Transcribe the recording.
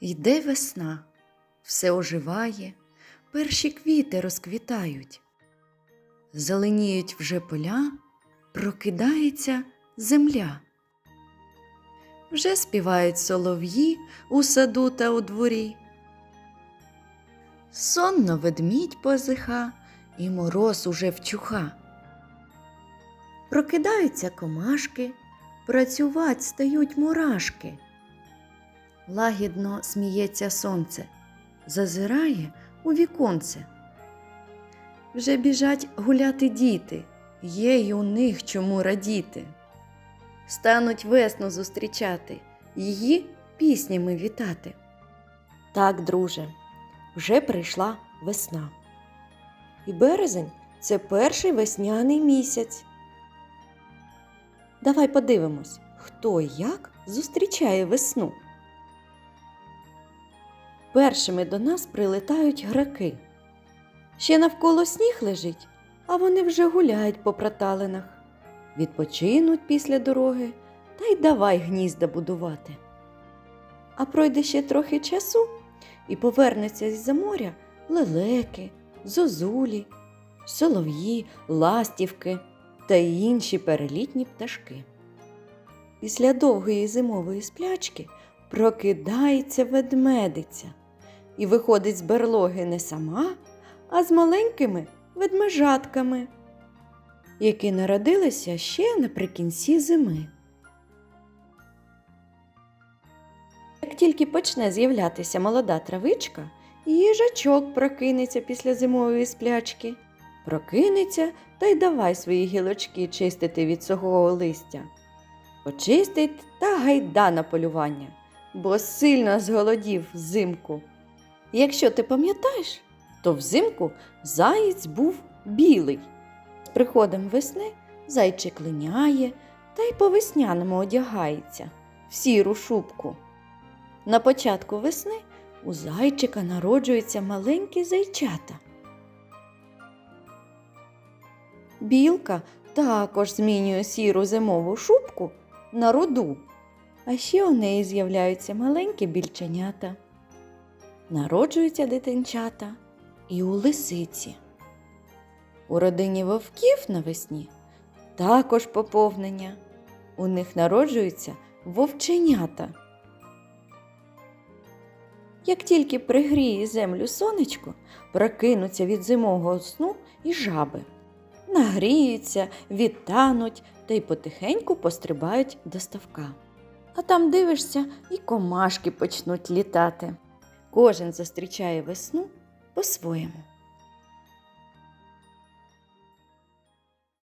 Йде весна, все оживає, перші квіти розквітають. Зеленіють вже поля, прокидається земля. Вже співають солов'ї у саду та у дворі. Сонно ведмідь позиха, і мороз уже вчуха. Прокидаються комашки, працювать стають мурашки. Лагідно сміється сонце, зазирає у віконце. Вже біжать гуляти діти, є й у них чому радіти. Стануть весну зустрічати, її піснями вітати. Так, друже, вже прийшла весна. І березень це перший весняний місяць. Давай подивимось, хто і як зустрічає весну. Першими до нас прилетають граки. Ще навколо сніг лежить, а вони вже гуляють по проталинах. Відпочинуть після дороги та й давай гнізда будувати. А пройде ще трохи часу, і повернеться з-за моря лелеки, зозулі, солов'ї, ластівки та інші перелітні пташки. Після довгої зимової сплячки прокидається ведмедиця і виходить з берлоги не сама, а з маленькими ведмежатками, які народилися ще наприкінці зими. Як тільки почне з'являтися молода травичка, їжачок прокинеться після зимової сплячки, прокинеться та й давай свої гілочки чистити від сухого листя. Почистить та гайда на полювання, бо сильно зголодів взимку. Якщо ти пам'ятаєш, то взимку заєць був білий. З приходом весни зайчик линяє та й по весняному одягається в сіру шубку. На початку весни у зайчика народжуються маленькі зайчата. Білка також змінює сіру зимову шубку на руду, а ще у неї з'являються маленькі більченята. Народжуються дитинчата і у лисиці. У родині вовків навесні також поповнення. У них народжуються вовченята. Як тільки пригріє землю сонечко, прокинуться від зимового сну і жаби. Нагріються, відтануть та й потихеньку пострибають до ставка. А там дивишся, і комашки почнуть літати. Кожен зустрічає весну по-своєму.